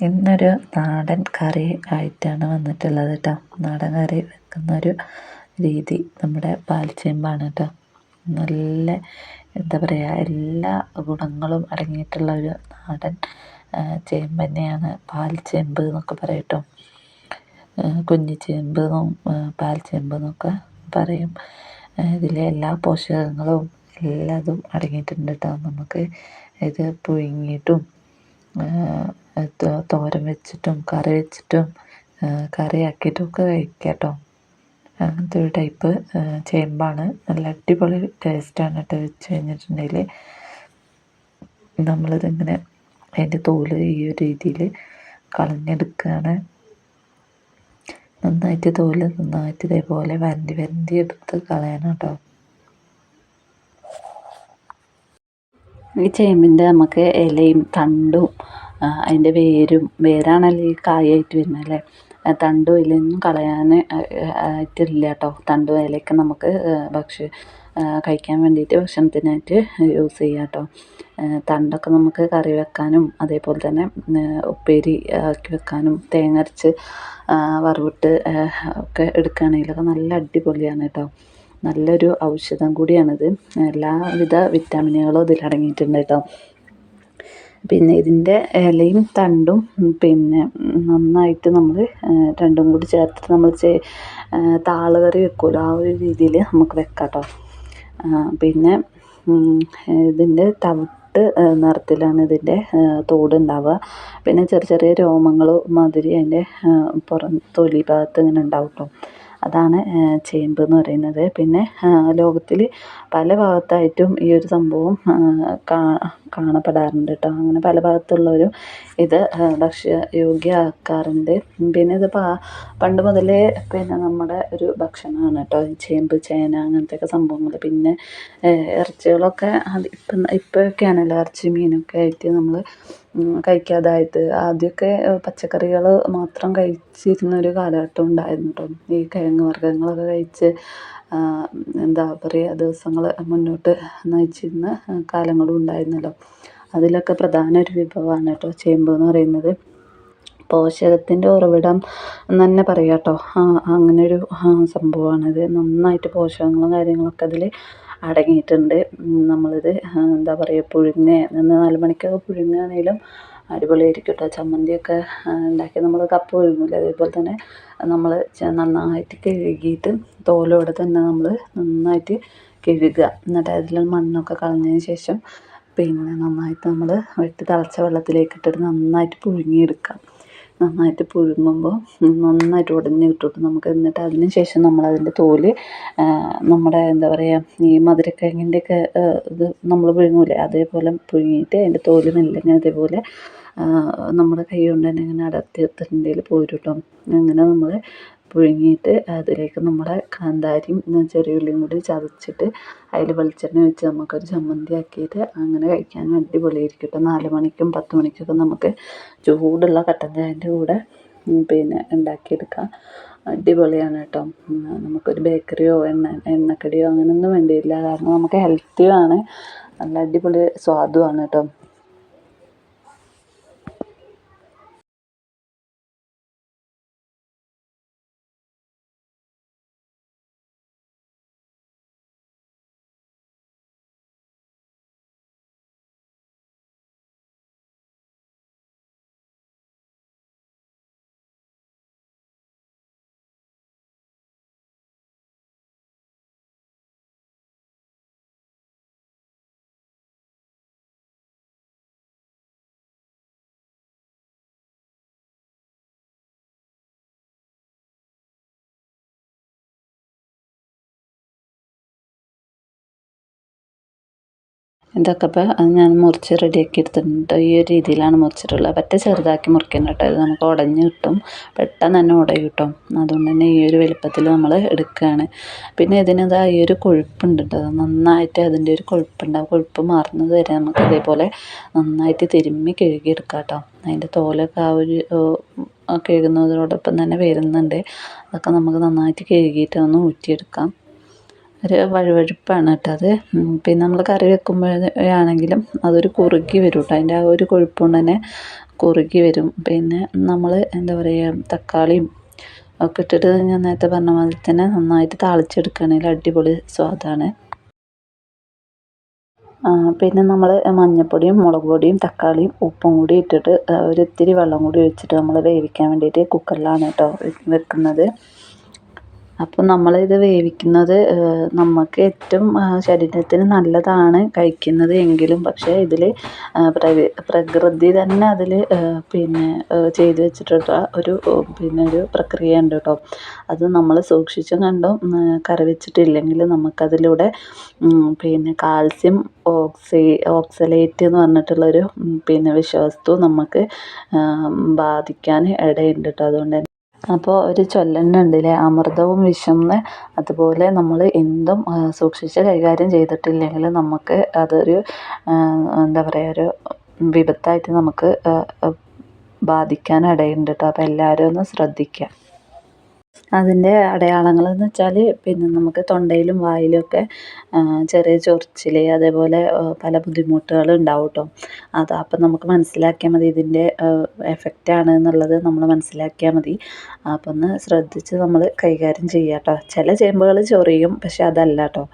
ഇന്നൊരു നാടൻ കറി ആയിട്ടാണ് വന്നിട്ടുള്ളത് കേട്ടോ നാടൻ കറി വെക്കുന്ന ഒരു രീതി നമ്മുടെ പാൽച്ചേമ്പാണ് കേട്ടോ നല്ല എന്താ പറയുക എല്ലാ ഗുണങ്ങളും അടങ്ങിയിട്ടുള്ള ഒരു നാടൻ ചേമ്പ് തന്നെയാണ് പാൽച്ചേമ്പ് എന്നൊക്കെ പറയും കേട്ടോ കുഞ്ഞിച്ചേമ്പ് എന്നും പാൽച്ചേമ്പ് എന്നൊക്കെ പറയും. ഇതിലെ എല്ലാ പോഷകങ്ങളും എല്ലാതും അടങ്ങിയിട്ടുണ്ട് കേട്ടോ നമുക്ക് ഇത് പുഴുങ്ങിയിട്ടും തോരൻ വെച്ചിട്ടും കറി വെച്ചിട്ടും കറിയാക്കിയിട്ടും ഒക്കെ കഴിക്കാം കേട്ടോ അങ്ങനത്തെ ഒരു ടൈപ്പ് ചേമ്പാണ്. നല്ല അടിപൊളി ടേസ്റ്റാണ് കേട്ടോ വെച്ച് കഴിഞ്ഞിട്ടുണ്ടെങ്കിൽ നമ്മളിതിങ്ങനെ അതിന്റെ തോൽ ഈ ഒരു രീതിയിൽ കളഞ്ഞെടുക്കുകയാണ് നന്നായിട്ട് തോൽ നന്നായിട്ട് ഇതേപോലെ വരണ്ടി വരണ്ടി എടുത്ത് കളയണം കേട്ടോ. ഈ ചേമ്പിന്റെ നമുക്ക് ഇലയും തണ്ടും അതിന്റെ വേരും വേരാണല്ലോ ഈ കായായിട്ട് വരുന്നത് അല്ലേ? തണ്ടും ഇലയൊന്നും കളയാൻ ആയിട്ടില്ല കേട്ടോ. തണ്ടും ഇലയൊക്കെ നമുക്ക് ഭക്ഷ്യ കഴിക്കാൻ വേണ്ടിയിട്ട് ഭക്ഷണത്തിനായിട്ട് യൂസ് ചെയ്യാം കേട്ടോ. തണ്ടൊക്കെ നമുക്ക് കറി വെക്കാനും അതേപോലെ തന്നെ ഉപ്പേരി ആക്കി വെക്കാനും തേങ്ങ അരച്ച് വറവിട്ട് ഒക്കെ എടുക്കുകയാണെങ്കിലൊക്കെ നല്ല അടിപൊളിയാണ് കേട്ടോ. നല്ലൊരു ഔഷധം കൂടിയാണിത്. എല്ലാവിധ വിറ്റാമിനുകളും ഇതിൽ അടങ്ങിയിട്ടുണ്ട് കേട്ടോ. പിന്നെ ഇതിന്റെ ഇലയും തണ്ടും പിന്നെ നന്നായിട്ട് നമ്മൾ രണ്ടും കൂടി ചേർത്തിട്ട് നമ്മൾ ചേ താളുകറി വെക്കുമല്ലോ ആ ഒരു രീതിയിൽ നമുക്ക് വെക്കാം കേട്ടോ. പിന്നെ ഇതിന്റെ തവിട്ട് നിറത്തിലാണ് ഇതിന്റെ തോടുണ്ടാവുക. പിന്നെ ചെറിയ ചെറിയ രോമങ്ങൾ മാതിരി അതിന്റെ പുറം തൊലി ഭാഗത്ത് ഇങ്ങനെ ഉണ്ടാവും കേട്ടോ. അതാണ് ചേമ്പ് എന്ന് പറയുന്നത്. പിന്നെ ലോകത്തിൽ പല ഭാഗത്തായിട്ടും ഈ ഒരു സംഭവം കാണപ്പെടാറുണ്ട് കേട്ടോ അങ്ങനെ പല ഭാഗത്തുള്ളവരും ഇത് ഭക്ഷ്യയോഗ്യമാക്കാറുണ്ട് പിന്നെ ഇത് പണ്ട് മുതലേ പിന്നെ നമ്മുടെ ഒരു ഭക്ഷണമാണ് കേട്ടോ ചേമ്പ് ചേന അങ്ങനത്തെയൊക്കെ സംഭവങ്ങൾ പിന്നെ ഇറച്ചികളൊക്കെ അത് ഇപ്പം ഇപ്പോഴൊക്കെയാണല്ലോ ഇറച്ചി മീനൊക്കെ ആയിട്ട് നമ്മൾ കഴിക്കാതായത് ആദ്യമൊക്കെ പച്ചക്കറികൾ മാത്രം കഴിച്ചിരുന്ന ഒരു കാലഘട്ടം ഉണ്ടായിരുന്നു കേട്ടോ ഈ കിഴങ്ങ് വർഗങ്ങളൊക്കെ കഴിച്ച് എന്താ പറയുക ദിവസങ്ങൾ മുന്നോട്ട് നയിച്ചിരുന്ന കാലങ്ങളും ഉണ്ടായിരുന്നല്ലോ. അതിലൊക്കെ പ്രധാന ഒരു വിഭവമാണ് കേട്ടോ ചേമ്പ് എന്ന് പറയുന്നത്. പോഷകത്തിന്റെ ഉറവിടം എന്ന് തന്നെ പറയാം കേട്ടോ അങ്ങനെ ഒരു സംഭവമാണിത്. നന്നായിട്ട് പോഷകങ്ങളും കാര്യങ്ങളൊക്കെ അതിൽ അടങ്ങിയിട്ടുണ്ട്. നമ്മളിത് എന്താ പറയുക പുഴുങ്ങ നാല് മണിക്കൊക്കെ പുഴുങ്ങുകയാണെങ്കിലും അടിപൊളിയായിരിക്കും കേട്ടോ ചമ്മന്തിയൊക്കെ ഉണ്ടാക്കി നമ്മൾ കപ്പ് പുഴുങ്ങില്ലേ അതേപോലെ തന്നെ നമ്മൾ നന്നായിട്ട് കഴുകിയിട്ട് തോലോടെ തന്നെ നമ്മൾ നന്നായിട്ട് കഴുകുക. എന്നിട്ട് അതിൽ മണ്ണൊക്കെ കളഞ്ഞതിന് ശേഷം പിന്നെ നന്നായിട്ട് നമ്മൾ വെട്ടി തിളച്ച വെള്ളത്തിലേക്ക് ഇട്ടിട്ട് നന്നായിട്ട് പുഴുങ്ങിയെടുക്കാം നന്നായിട്ട് പുഴുങ്ങുമ്പോൾ നന്നായിട്ട് ഉടഞ്ഞ് കിട്ടും നമുക്ക് എന്നിട്ട് അതിന് ശേഷം നമ്മൾ അതിന്റെ തോൽ നമ്മുടെ എന്താ പറയുക ഈ മധുരക്കിഴങ്ങിന്റെയൊക്കെ ഇത് നമ്മൾ പുഴുങ്ങൂലേ? അതേപോലെ പുഴുങ്ങിയിട്ട് അതിന്റെ തോൽ മെല്ലെ ഇതേപോലെ നമ്മുടെ കൈ കൊണ്ട് തന്നെ ഇങ്ങനെ അടർത്തി എടുത്തിട്ടുണ്ടെങ്കിൽ പോരും കേട്ടോ അങ്ങനെ നമ്മൾ പുഴുങ്ങിയിട്ട് അതിലേക്ക് നമ്മുടെ കാന്താരിയും ചെറിയ ഉള്ളിയും കൂടി ചതച്ചിട്ട് അതിൽ വെളിച്ചെണ്ണ വെച്ച് നമുക്കൊരു ചമ്മന്തി ആക്കിയിട്ട് അങ്ങനെ കഴിക്കാൻ അടിപൊളിയായിരിക്കും കേട്ടോ. നാല് മണിക്കും പത്ത് മണിക്കൊക്കെ നമുക്ക് ചൂടുള്ള കട്ടൻ ചായന്റെ കൂടെ പിന്നെ ഉണ്ടാക്കിയെടുക്കാം. അടിപൊളിയാണ് കേട്ടോ. നമുക്കൊരു ബേക്കറിയോ എണ്ണ എണ്ണക്കടിയോ അങ്ങനെയൊന്നും വേണ്ടിയില്ല. കാരണം നമുക്ക് ഹെൽത്തിയാണ് നല്ല അടിപൊളി സ്വാദുമാണ് കേട്ടോ. ഇതൊക്കെ ഇപ്പോൾ ഞാൻ മുറിച്ച് റെഡിയാക്കി എടുത്തിട്ടുണ്ട്. ഈ ഒരു രീതിയിലാണ് മുറിച്ചിട്ടുള്ളത്. പറ്റ ചെറുതാക്കി മുറിക്കണം കേട്ടോ. ഇത് നമുക്ക് ഉടഞ്ഞ് കിട്ടും. പെട്ടെന്ന് തന്നെ ഉടയും കിട്ടും. അതുകൊണ്ട് തന്നെ ഈ ഒരു വലുപ്പത്തിൽ നമ്മൾ എടുക്കുകയാണ്. പിന്നെ ഇതിനിതാ ഈ ഒരു കൊഴുപ്പുണ്ട് കേട്ടോ. നന്നായിട്ട് അതിന്റെ ഒരു കൊഴുപ്പുണ്ട്. ആ കൊഴുപ്പ് മാറുന്നത് വരെ നമുക്ക് ഇതേപോലെ നന്നായിട്ട് തിരുമ്മി കഴുകിയെടുക്കാം കേട്ടോ. അതിന്റെ തോലൊക്കെ ആ ഒരു കഴുകുന്നതിനോടൊപ്പം തന്നെ വരുന്നുണ്ട്. അതൊക്കെ നമുക്ക് നന്നായിട്ട് കഴുകിയിട്ട് ഒന്ന് ഊറ്റിയെടുക്കാം. ഒരു വഴുവഴുപ്പാണ് കേട്ടോ അത്. പിന്നെ നമ്മൾ കറി വെക്കുമ്പോഴാണെങ്കിലും അതൊരു കുറുകി വരും കേട്ടോ അതിന്റെ ആ ഒരു കൊഴുപ്പ് കൊണ്ട് തന്നെ കുറുകി വരും. പിന്നെ നമ്മൾ എന്താ പറയുക തക്കാളിയും ഒക്കെ ഇട്ടിട്ട് ഞാൻ നേരത്തെ പറഞ്ഞ മാതിരി തന്നെ നന്നായിട്ട് താളിച്ചെടുക്കുകയാണെങ്കിൽ അടിപൊളി സ്വാദാണ്. പിന്നെ നമ്മൾ മഞ്ഞൾപ്പൊടിയും മുളക് പൊടിയും തക്കാളിയും ഉപ്പും കൂടി ഇട്ടിട്ട് ഒരിത്തിരി വെള്ളം കൂടി ഒഴിച്ചിട്ട് നമ്മൾ വേവിക്കാൻ വേണ്ടിയിട്ട് കുക്കറിലാണ് കേട്ടോ വെക്കുന്നത്. അപ്പം നമ്മളിത് വേവിക്കുന്നത് നമുക്ക് ഏറ്റവും ശരീരത്തിന് നല്ലതാണ് കഴിക്കുന്നത് എങ്കിലും പക്ഷേ ഇതിൽ പ്രകൃതി തന്നെ അതിൽ പിന്നെ ചെയ്തു വെച്ചിട്ടുള്ള ഒരു പിന്നെ ഒരു പ്രക്രിയ ഉണ്ട് കേട്ടോ. അത് നമ്മൾ സൂക്ഷിച്ചും കണ്ടും കറി വെച്ചിട്ടില്ലെങ്കിൽ നമുക്കതിലൂടെ പിന്നെ കാൽസ്യം ഓക്സി ഓക്സലേറ്റ് എന്ന് പറഞ്ഞിട്ടുള്ളൊരു പിന്നെ വിഷവസ്തു നമുക്ക് ബാധിക്കാൻ ഇടയുണ്ട് കേട്ടോ. അതുകൊണ്ട് അപ്പോൾ ഒരു ചൊല്ലന്നെ ഉണ്ടല്ലേ അമൃതവും വിഷം അതുപോലെ നമ്മൾ എന്തും സൂക്ഷിച്ച് കൈകാര്യം ചെയ്തിട്ടില്ലെങ്കിൽ നമുക്ക് അതൊരു എന്താ പറയുക ഒരു വിപത്തായിട്ട് നമുക്ക് ബാധിക്കാൻ ഇടയുണ്ട് കേട്ടോ അപ്പോൾ എല്ലാവരും ഒന്ന് ശ്രദ്ധിക്കുക അതിന്റെ അടയാളങ്ങളെന്ന് വെച്ചാൽ പിന്നെ നമുക്ക് തൊണ്ടയിലും വായിലുമൊക്കെ ചെറിയ ചൊറിച്ചിൽ അതേപോലെ പല ബുദ്ധിമുട്ടുകൾ ഉണ്ടാവും കേട്ടോ അത് അപ്പം നമുക്ക് മനസ്സിലാക്കിയാൽ മതി ഇതിന്റെ ആണ് എന്നുള്ളത് നമ്മൾ മനസ്സിലാക്കിയാൽ മതി. അപ്പം ഒന്ന് ശ്രദ്ധിച്ച് നമ്മൾ കൈകാര്യം ചെയ്യാം കേട്ടോ ചില ചേമ്പുകൾ ചൊറിയും പക്ഷെ അതല്ല കേട്ടോ